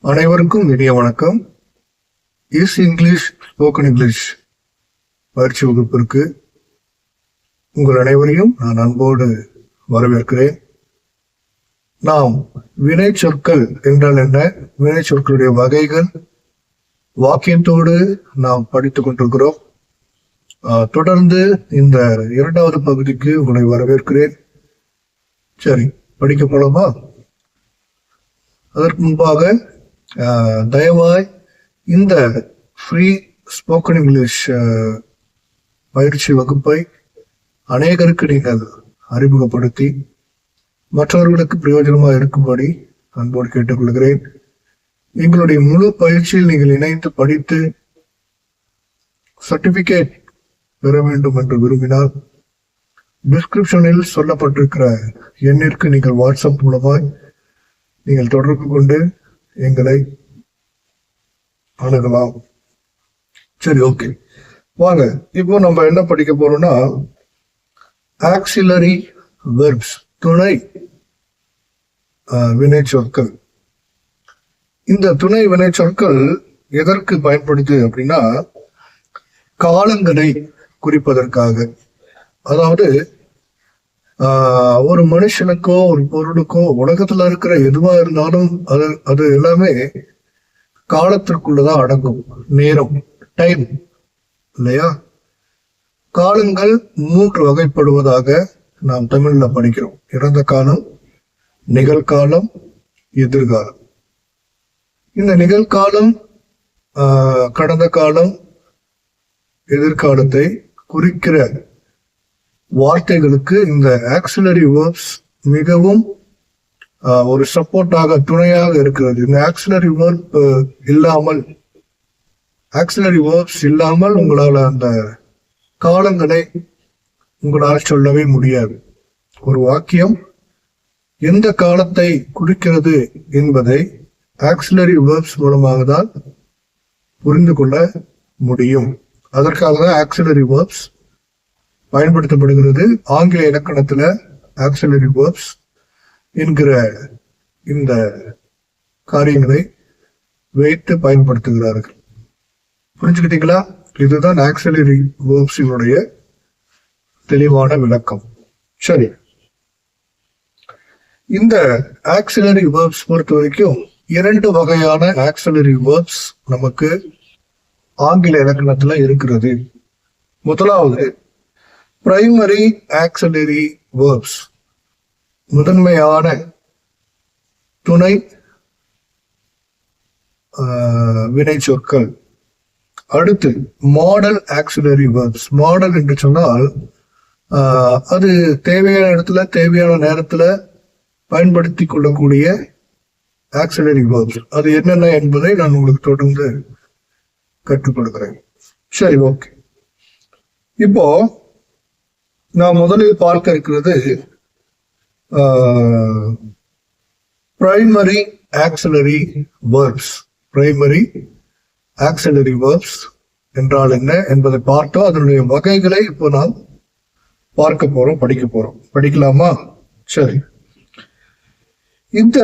அனைவருக்கும் இனிய வணக்கம். இஸ் இங்கிலீஷ் ஸ்போக்கன் இங்கிலீஷ் பயிற்சி வகுப்பிற்கு உங்கள் அனைவரையும் நான் அன்போடு வரவேற்கிறேன். நாம் வினை சொற்கள் என்றால் என்ன? வினை சொற்களுடைய வகைகள் வாக்கியத்தோடு நாம் படித்துக் கொண்டிருக்கிறோம். தொடர்ந்து இந்த இரண்டாவது பகுதிக்கு உங்களை வரவேற்கிறேன். சரி படிக்க போலாமா? அதற்கு முன்பாக தயவாய் இந்த ஃப்ரீ ஸ்போக்கன் இங்கிலீஷ் பயிற்சி வகுப்பை அநேகருக்கு நீங்கள் அறிமுகப்படுத்தி மற்றவர்களுக்கு பிரயோஜனமாக இருக்கும்படி அன்போடு கேட்டுக்கொள்கிறேன் எங்களுடைய முழு பயிற்சியில் நீங்கள் இணைந்து படித்து சர்டிபிகேட் பெற வேண்டும் என்று விரும்பினால் டிஸ்கிரிப்ஷனில் சொல்லப்பட்டிருக்கிற எண்ணிற்கு நீங்கள் வாட்ஸ்அப் மூலமாய் நீங்கள் தொடர்பு கொண்டு எங்களை அணுகலாம். சரி ஓகே. வாங்க இப்போ நம்ம என்ன படிக்க போறோம்னா ஆக்சிலரி வெர்ப்ஸ் துணை வினை சொற்கள். இந்த துணை வினை சொற்கள் எதற்கு பயன்படுது அப்படின்னா காலங்களை குறிப்பதற்காக. அதாவது ஆஹ், ஒரு மனுஷனுக்கோ ஒரு பொருளுக்கோ உலகத்துல இருக்கிற எதுவா இருந்தாலும் அது அது எல்லாமே காலத்திற்குள்ளதான் அடங்கும். நேரம் டைம் இல்லையா? காலங்கள் மூன்று வகைப்படுவதாக நாம் தமிழ்ல படிக்கிறோம். இறந்த காலம் நிகழ்காலம் எதிர்காலம். இந்த நிகழ்காலம் கடந்த காலம் எதிர்காலத்தை குறிக்கிற வார்த்தைகளுக்கு இந்த ஆக்சிலரி வேர்ப்ஸ் மிகவும் ஒரு சப்போர்ட்டாக துணையாக இருக்கிறது. இந்த ஆக்சிலரி வேர்ப் இல்லாமல் ஆக்சிலரி வேர்ப்ஸ் இல்லாமல் உங்களால் அந்த காலங்களை உங்களால் சொல்லவே முடியாது. ஒரு வாக்கியம் எந்த காலத்தை குறிக்கிறது என்பதை ஆக்சிலரி வேர்ப்ஸ் மூலமாக தான் புரிந்து கொள்ள முடியும். அதற்காக தான் ஆக்சிலரி வேர்ப்ஸ் பயன்படுத்தப்படுகிறது. ஆங்கில இலக்கணத்துல ஆக்சிலரி வேர்ப்ஸ் என்கிற இந்த காரியங்களை வைத்து பயன்படுத்துகிறார்கள். புரிஞ்சுக்கிட்டீங்களா? இதுதான் ஆக்சிலரி வேர்ப்ஸினுடைய தெளிவான விளக்கம். சரி. இந்த ஆக்சிலரி வேர்ப்ஸ் பொறுத்த வரைக்கும் இரண்டு வகையான ஆக்சிலரி வேர்ப்ஸ் நமக்கு ஆங்கில இலக்கணத்துல இருக்கிறது. முதலாவது பிரைமரி ஆக்சிலரி வேர்ப்ஸ் முதன்மையான துணை வினை சொற்கள். அடுத்து மாடல் ஆக்சிலரி வேர்ப்ஸ் மாடல் என்று சொன்னால் அது தேவையான இடத்துல தேவையான நேரத்தில் பயன்படுத்தி கொள்ளக்கூடிய ஆக்சிலரி வேர்ப்ஸ் அது என்னென்ன என்பதை நான் உங்களுக்கு தொடர்ந்து கற்றுக்கொடுக்குறேன் சரி ஓகே இப்போ நான் முதலில் பார்க்க இருக்கிறது primary auxiliary verbs primary auxiliary verbs என்றால் என்ன என்பதை பார்த்தோம். அதனுடைய வகைகளை இப்போ நாம் பார்க்க போறோம் படிக்க போறோம். படிக்கலாமா? சரி. இந்த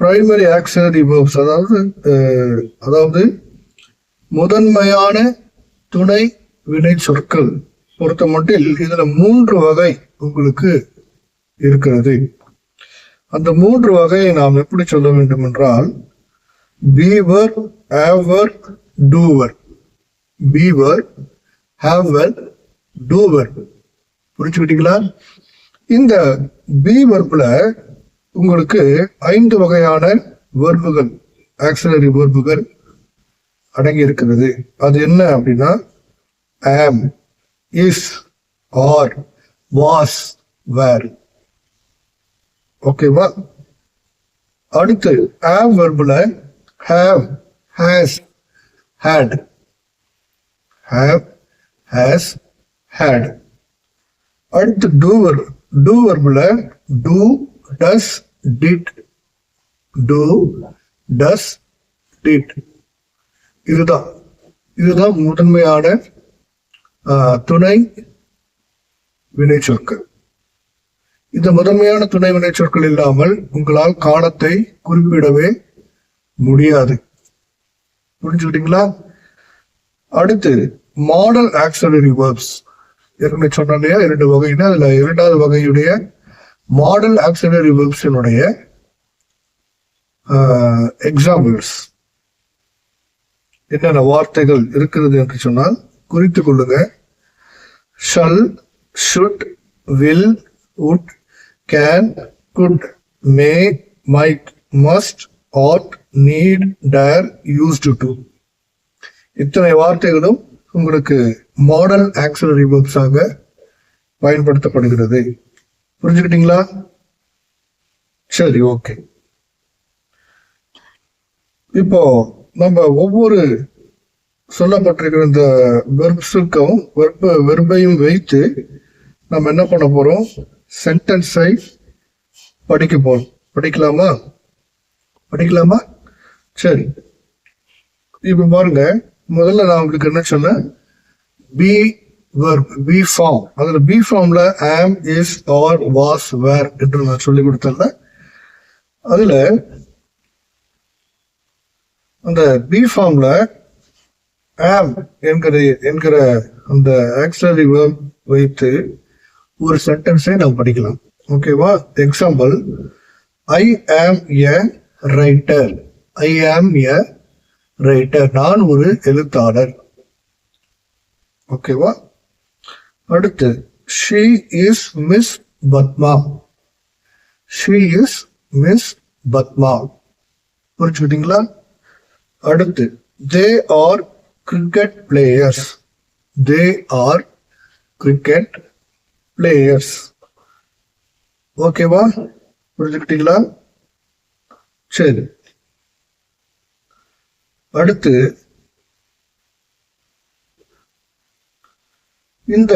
பிரைமரி ஆக்சிலரி வேர்ப்ஸ் அதாவது அதாவது முதன்மையான துணை வினை சொற்கள் பொறுத்த மட்டில் இதுல மூன்று வகை உங்களுக்கு இருக்கிறது. அந்த மூன்று வகையை நாம் எப்படி சொல்ல வேண்டும் என்றால் be verb have verb do verb be verb have verb do verb புரிச்சுக்கிட்டீங்களா இந்த பி வெர்ப்ல உங்களுக்கு ஐந்து வகையான வர்புகள் ஆக்சிலரி வர்புகள் அடங்கி இருக்கிறது. அது என்ன அப்படின்னா am is R was were ஓகேவா அடுத்து have வெர்பில் have has had have has had அடுத்து டூவர் do வெர்பில் do does did do does did இதுதான். இதுதான் முதன்மையான துணை வினைச்சொற்கள் இந்த முதன்மையான துணை வினைச்சொற்கள் இல்லாமல் உங்களால் காலத்தை குறிப்பிடவே முடியாது. புரிஞ்சுக்கிட்டீங்களா? அடுத்து மாடல் ஆக்சலரி வேர்ப்ஸ் ஏற்கனவே சொன்ன இல்லையா? இரண்டு வகைன்னு அதுல இரண்டாவது வகையுடைய மாடல் ஆக்சலரி வேர்ப்ஸினுடைய எக்ஸாம்பிள்ஸ் என்னென்ன வார்த்தைகள் இருக்கிறது என்று சொன்னால் குறித்து கொள்ளுங்க. Shall should will would can could may might must ought need dare used to இத்தனை வார்த்தைகளும் உங்களுக்கு மாடல் ஆக்சலரி வேர்ப்ஸாக பயன்படுத்தப்படுகிறது. புரிஞ்சுக்கிட்டீங்களா? சரி ஓகே இப்போ நம்ம ஒவ்வொரு சொல்லப்பட்டிருக்கிற இந்த வெர்ப்ஸுக்கும் வெர்ப வெர்பையும் வைத்து நம்ம என்ன பண்ண போறோம்? சென்டென்ஸை படிக்க போறோம். படிக்கலாமா? படிக்கலாமா? சரி. இப்ப பாருங்க. முதல்ல நான் உங்களுக்கு என்ன சொன்னேன்? பி வெர்ப் பி ஃபார்ம் அதுல பி ஃபார்ம்ல ஆம் இஸ் ஆர் வாஸ் வேர் என்று நான் சொல்லி கொடுத்தேன்ல. அதுல அந்த பி ஃபார்ம்ல ஆம் என்கிற என்கிற அந்த ஆக்சிலரி வேர்ப் வைத்து ஒரு சென்டென்ஸை நாம் படிக்கலாம். ஓகேவா எக்ஸாம்பிள் ஐ ஆம் எ ரைட்டர் ஐ ஆம் எ ரைட்டர் நான் ஒரு எழுத்தாளர். ஓகேவா அடுத்து she is miss Padma she is miss Padma புரிச்சுக்கிட்டீங்களா அடுத்து they are cricket players they are cricket players ஓகேவா புரிஞ்சுக்கிட்டீங்களா சரி. அடுத்து இந்த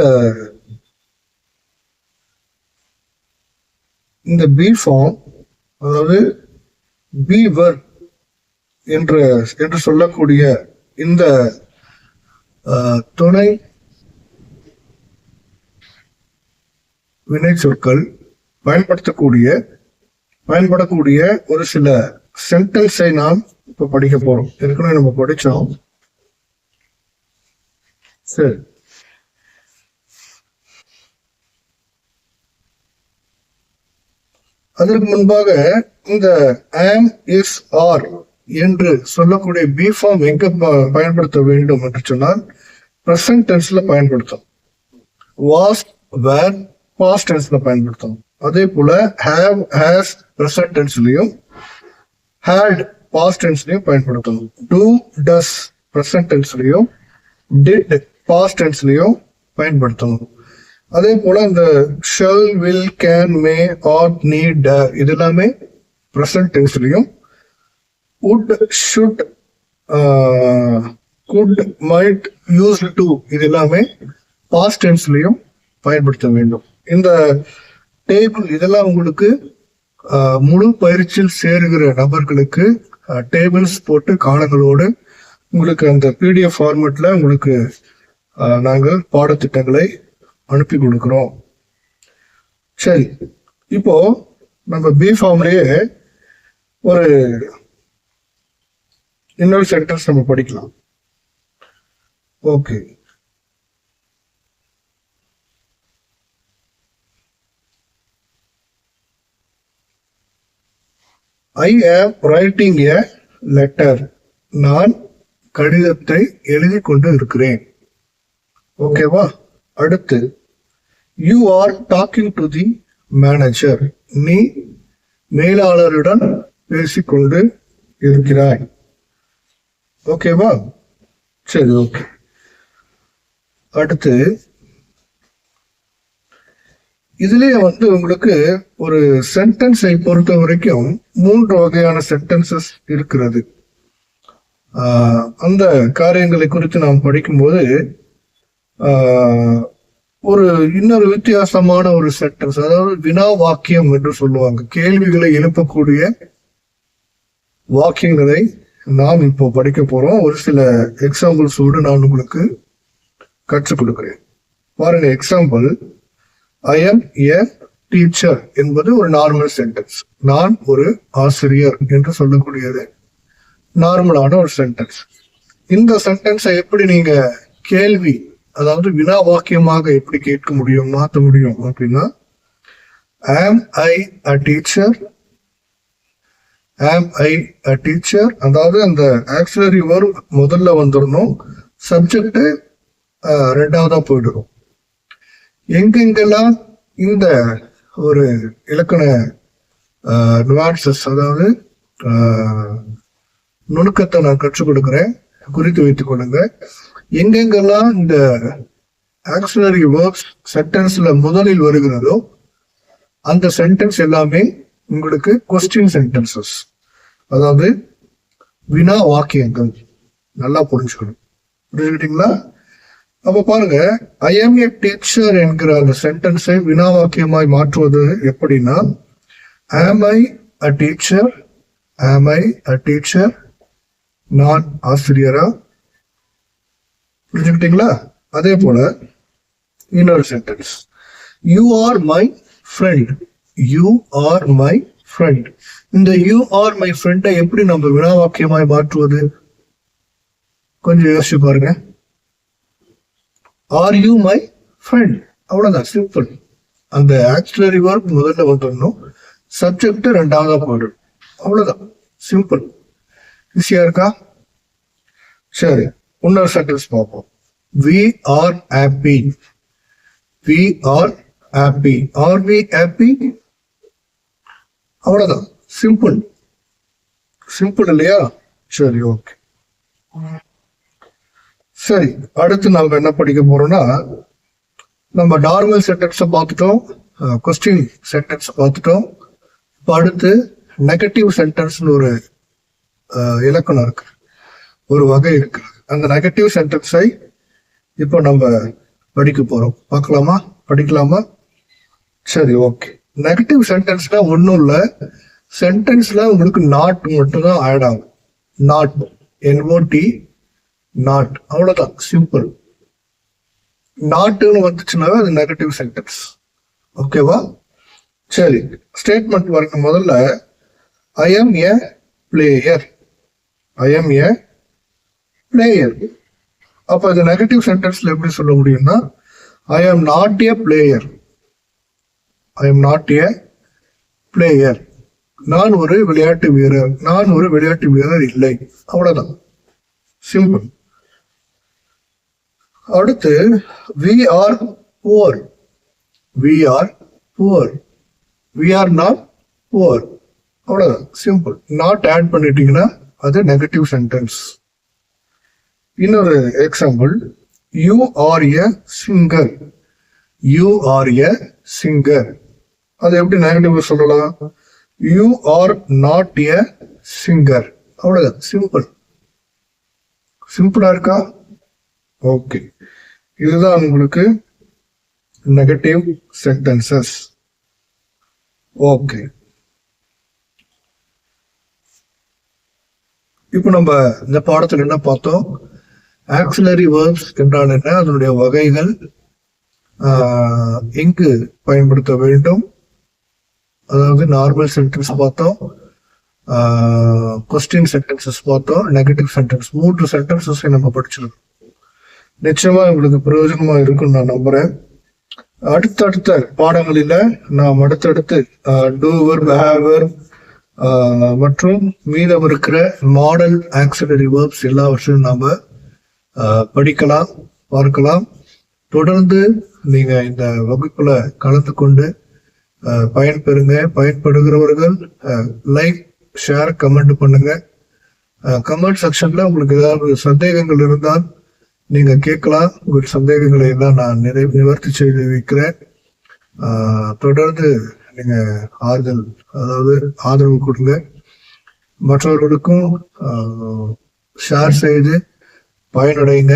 இந்த பி ஃபார்ம் அதாவது பி வர் என்று என்று சொல்லக்கூடிய இந்த துணை வினை சொற்கள் பயன்படுத்தக்கூடிய பயன்படக்கூடிய ஒரு சில சென்டென்ஸை நாம் இப்ப படிக்க போறோம். ஏற்கனவே நம்ம படிச்சோம். சரி. அதற்கு முன்பாக இந்த ஆம் இஸ் ஆர் என்று சொல்லக்கூடிய பி ஃபார்ம் எங்க ப- பயன்படுத்த வேண்டும் என்று சொன்னால் ப்ரெசன்ட் டென்ஸ்ல பயன்படுத்தும். வாஸ் வேர் பாஸ்ட் டென்ஸ்ல பயன்படுத்தும். அதே போல ஹேவ் ஹேஸ் ப்ரெசன்ட் டென்ஸ்லயும் ஹேட் பாஸ்ட் டென்ஸ்லயும் பயன்படுத்தணும். டூ டஸ் ப்ரெசன்ட் டென்ஸ்லயும் டிட் பாஸ்ட் டென்ஸ்லயும் பயன்படுத்தணும். அதே போல இந்த shall will can may ought need இது எல்லாமே பிரசன்ட் டென்ஸ்லயும் would should could might use to இது எல்லாமே பாஸ்ட் டென்ஸ்லையும் பயன்படுத்த வேண்டும். இந்த டேபிள் இதெல்லாம் உங்களுக்கு uh, முழு பயிற்சியில் சேருகிற நபர்களுக்கு uh, டேபிள்ஸ் போட்டு காலங்களோடு உங்களுக்கு அந்த பிடிஎஃப் ஃபார்மேட்டில் உங்களுக்கு uh, நாங்கள் பாடத்திட்டங்களை அனுப்பி கொடுக்குறோம். சரி. இப்போ நம்ம பி ஃபார்ம்லேயே ஒரு இன்னொரு செக்டர்ஸ் நம்ம படிக்கலாம். ஓகே ஐ ஆம் ரைட்டிங் எ லெட்டர் நான் கடிதத்தை எழுதி கொண்டு இருக்கிறேன் ஓகேவா அடுத்து you are talking to the manager நீ மேலாளருடன் பேசிக்கொண்டு இருக்கிறாய். ஓகேவா சரி ஓகே அடுத்து இதுலயே வந்து உங்களுக்கு ஒரு சென்டென்ஸை பொறுத்த வரைக்கும் மூன்று வகையான சென்டென்சஸ் இருக்கிறது. அந்த காரியங்களை குறித்து நாம் படிக்கும்போது ஒரு இன்னொரு வித்தியாசமான ஒரு சென்டென்ஸ் அதாவது வினா வாக்கியம் என்று சொல்லுவாங்க. கேள்விகளை எழுப்பக்கூடிய வாக்கியங்களை நாம் இப்போ படிக்க போறோம். ஒரு சில எக்ஸாம்பிள்ஸோடு நான் உங்களுக்கு கற்றுக் கொடுக்கிறேன். பாருங்க example I am a teacher என்பது ஒரு நார்மல் சென்டென்ஸ் நான் ஒரு ஆசிரியர் என்று சொல்லக்கூடியது. நார்மலான ஒரு சென்டென்ஸ் இந்த சென்டென்ஸை எப்படி நீங்க கேள்வி அதாவது வினா வாக்கியமாக எப்படி கேட்க முடியும் மாற்ற முடியும் அப்படின்னா ஆம் ஐ அ டீச்சர் ஆம் ஐ அ டீச்சர் அதாவது அந்த ஆக்சிலரி வரும் முதல்ல வந்துடணும் சப்ஜெக்ட் ரெண்டாவதா போயிடும் எங்கெங்கெல்லாம் இந்த ஒரு இலக்கண நுவான்சஸ் அதாவது நுணுக்கத்தை நான் கற்றுக் கொடுக்குறேன். குறித்து வைத்துக் கொள்ளுங்க எங்கெங்கெல்லாம் இந்த ஆக்சிலரி வேர்ப்ஸ் சென்டென்ஸ்ல முதலில் வருகிறதோ அந்த சென்டென்ஸ் எல்லாமே உங்களுக்கு கொஸ்டின் சென்டென்சஸ் அதாவது வினா வாக்கியங்கள். நல்லா புரிஞ்சுக்கணும். புரிஞ்சுக்கிட்டீங்களா? அப்ப பாருங்க ஐ எம் ஏ டீச்சர் என்கிற அந்த சென்டென்ஸை வினா வாக்கியமாய் மாற்றுவது எப்படின்னா ஆம் ஐ அ டீச்சர் ஆம் ஐ அ டீச்சர் நான் ஆசிரியரா? புரிஞ்சுக்கிட்டீங்களா? அதே போல இன்னொரு sentence you are my friend you are my friend இந்த யூ ஆர் மை ஃப்ரெண்டை எப்படி நம்ம வினா வாக்கியமாய் மாற்றுவது? கொஞ்சம் யோசிச்சு பாருங்க. ஆர் யூ மை ஃப்ரெண்ட் அவ்வளவுதான் சிம்பிள் அந்த ஆக்சிலரி ஒர்க் முதல்ல வந்துடணும். சப்ஜெக்ட் ரெண்டாவதா போயிடும் அவ்வளவுதான் சிம்பிள் ஈஸியா இருக்கா? சரி இன்னொரு சென்டென்ஸ் பார்ப்போம். We are happy we are happy are we happy அவ்வளோதான் சிம்பிள் சிம்பிள் இல்லையா? சரி ஓகே சரி அடுத்து நாம் என்ன படிக்க போறோம்னா நம்ம நார்மல் சென்டென்ஸை பார்த்துட்டோம். கொஸ்டின் சென்டென்ஸ் பார்த்துட்டோம். இப்போ அடுத்து நெகட்டிவ் சென்டென்ஸ்னு ஒரு இலக்கணம் இருக்கு. ஒரு வகை இருக்கு. அந்த நெகட்டிவ் சென்டென்ஸை இப்போ நம்ம படிக்க போகிறோம் பார்க்கலாமா? படிக்கலாமா? சரி ஓகே நெகட்டிவ் சென்டென்ஸ்னா ஒன்றும் இல்லை. சென்டென்ஸ்ல உங்களுக்கு நாட் மட்டும்தான் ஆட் ஆகும். Not N O T not அவ்வளோதான் சிம்பிள் நாட்டுன்னு வந்துச்சுனாவே அது நெகட்டிவ் சென்டென்ஸ் ஓகேவா சரி. ஸ்டேட்மெண்ட் பாருங்க முதல்ல. I am a player I am a player அப்போ இது நெகட்டிவ் சென்டென்ஸ்ல எப்படி சொல்ல முடியும்னா I am not a player I am not a player நான் ஒரு விளையாட்டு வீரர். நான் ஒரு விளையாட்டு வீரர் இல்லை. அவ்வளவுதான். சிம்பிள் அடுத்து we are poor we are poor we are not poor அவ்வளவுதான். சிம்பிள் நாட் ஆட் பண்ணிட்டீங்கன்னா அது நெகட்டிவ் சென்டென்ஸ் இன்னொரு example you are a singer you are a singer அதை எப்படி நெகட்டிவ் சொல்லலாம்? You are not a singer அவ்வளோதான் simple சிம்பிளா இருக்கா? ஓகே இதுதான் உங்களுக்கு நெகட்டிவ் சென்டென்சஸ் ஓகே இப்போ நம்ம இந்த பாடத்துல என்ன பார்த்தோம்? ஆக்சிலரி வேர்ப்ஸ் என்றால் என்ன? அதனுடைய வகைகள் எங்கு பயன்படுத்த வேண்டும்? அதாவது நார்மல் சென்டென்ஸ் பார்த்தோம். கொஸ்டின் சென்டென்சஸ் பார்த்தோம். நெகட்டிவ் சென்டென்ஸ் மூன்று சென்டென்சஸை நம்ம படிச்சிருக்கோம். நிச்சயமா உங்களுக்கு பிரயோஜனமா இருக்கும்னு நான் நம்புறேன். அடுத்தடுத்த பாடங்களில நாம் அடுத்தடுத்து டூவர் ஹேவர் மற்றும் மீதம் இருக்கிற மாடல் ஆக்சிலரி வேர்ப்ஸ் எல்லாவற்றையும் நாம படிக்கலாம் பார்க்கலாம். தொடர்ந்து நீங்க இந்த வகுப்புல கலந்து கொண்டு பயன்பெறுங்க பயன்படுகிறவர்கள் லைக் ஷேர் கமெண்ட் பண்ணுங்க. கமெண்ட் செக்ஷன்ல உங்களுக்கு ஏதாவது சந்தேகங்கள் இருந்தால் நீங்க கேட்கலாம். உங்கள் சந்தேகங்களை எல்லாம் நான் நிறை நிவர்த்தி செய்து வைக்கிறேன். தொடர்ந்து நீங்க ஆறுதல் அதாவது ஆதரவு கொடுங்க. மற்றவர்களுக்கும் ஷேர் செய்து பயனடைங்க.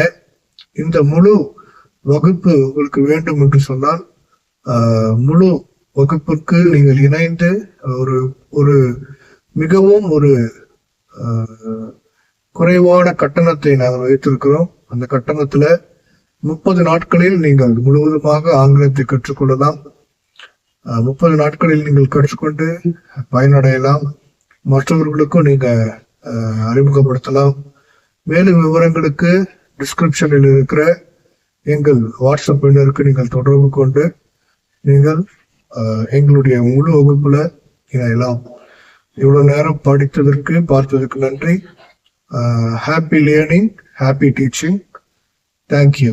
இந்த முழு வகுப்பு உங்களுக்கு வேண்டும் என்று சொன்னால் முழு வகுப்புக்கு நீங்கள் இணைந்து ஒரு ஒரு மிகவும் ஒரு குறைவான கட்டணத்தை நாங்கள் வைத்திருக்கிறோம். அந்த கட்டணத்துல முப்பது நாட்களில் நீங்கள் முழுவதுமாக ஆங்கிலத்தை கற்றுக்கொள்ளலாம். முப்பது நாட்களில் நீங்கள் கற்றுக்கொண்டு பயனடையலாம். மற்றவர்களுக்கும் நீங்க அறிமுகப்படுத்தலாம். மேலும் விவரங்களுக்கு டிஸ்கிரிப்ஷனில் இருக்கிற எங்கள் வாட்ஸ்அப் எண்ணிற்கு நீங்கள் தொடர்பு கொண்டு நீங்கள் எங்களுடைய முழு வகுப்புல இணையலாம் இவ்வளவு நேரம் படித்ததற்கு பார்த்ததற்கு நன்றி. Happy learning happy teaching thank you